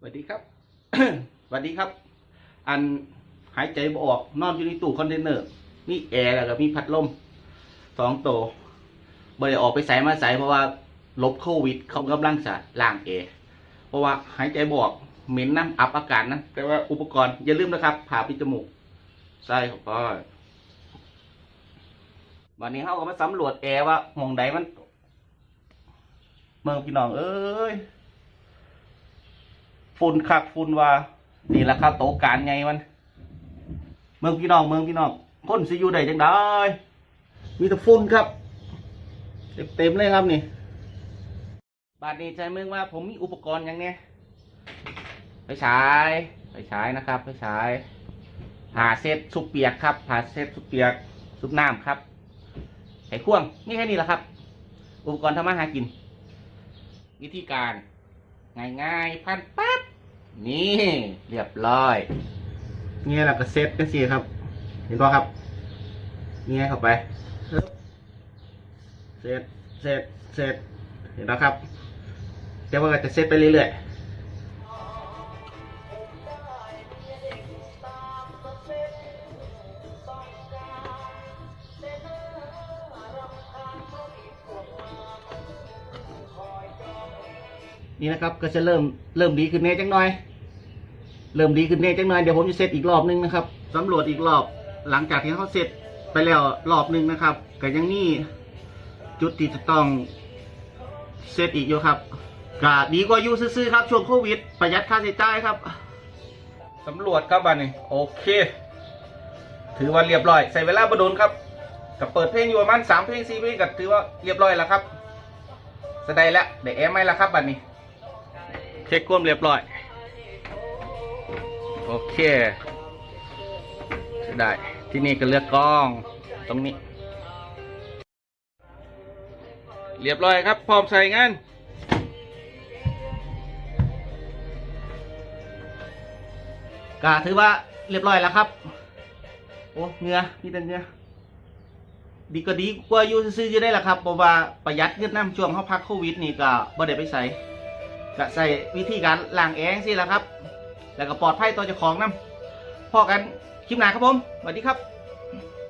สวัสดีครับสวัสดีครับ อันหายใจบ่ออกนอนอยู่ในตู้คอนเทนเนอร์มีแอร์แล้วก็มีพัดลมสองตัวบ่ได้ออกไปใส่มาใส่เพราะว่าลบโควิดเขากำลังจะล้างแอร์เพราะว่าหายใจบ่ออกเหม็นน้ำอับอากาศนะแต่ว่าอุปกรณ์อย่าลืมนะครับผ่าปิดจมูกใส่เข้าไปวันนี้เขาก็มาสำรวจแอร์ว่าหมองใดมัน เมืองพี่น้องเอ้ย ฝุ่นคักฝุ่นว่านี่แหละครับโตะการไงมัน เมืองพี่น้องเมืองพี่น้องคนสิอยู่ได้จังได้มีแต่ฝุ่นครับเต็มๆเลยครับนี่บาดนี้ใจเมืองว่า ผมมีอุปกรณ์อย่างเนี้ยไปฉายไปฉายนะครับไปฉายผ่าเซตสุกเปียกครับผ่าเซตสุกเปียกซุปน้ำครับไขควงนี่แค่นี้แหละครับ อุปกรณ์ทำมาหากิน วิธีการ ง่ายๆพันปั๊บ นี่เรียบร้อยเงี้ยเราก็เซฟกันสิครับ เห็นป่ะครับเงี้ยเข้าไปเซฟเซ็ตเซ็ตเห็นแล้วครับเดี๋ยวมันก็จะเซฟไปเรื่อยๆ นี่นะครับก็จะเริ่มเริ่มดีขึ้นเน่จังหน่อย เริ่มดีขึ้นเน่จังหน่อยเดี๋ยวผมจะเซตอีกรอบนึงนะครับสำรวจอีกรอบหลังจากที่เขาเสร็จไปแล้วรอบนึงนะครับก็ยังมีจุดที่จะต้องเซตอีกอยู่ครับก็ดีกว่าอยู่ซื่อๆครับช่วงโควิด ประหยัดค่าใช้จ่ายครับสำรวจครับบันนี้โอเค ถือว่าเรียบร้อย ใส่เวลาประดนครับกับเปิดเพลงอยู่ประมาณสามเพลงสี่เพลงก็ถือว่าเรียบร้อยแล้วครับสดายแล้วเดี๋ยวแอร์ไม่ละครับบัดนี้ เช็คควมเรียบร้อย โอเคได้ ที่นี่ก็เลือกกล้องตรงนี้ เรียบร้อยครับ พร้อมใส่งานก็ถือว่าเรียบร้อยแล้วครับ โอ้เงือนี่แต่เงือดีก็ดีกว่าอยู่ซื้ออยู่ได้ละครับเพราะว่าประหยัดเงินน้ำช่วงเขาพักโควิดนี่ก็บ่ได้ไปใส่ ก็ใส่วิธีการล้างแองสิแล้วครับ แล้วก็ปลอดภัยต่อเจ้าของนำพอกันคลิปหน้าครับผมสวัสดีครับ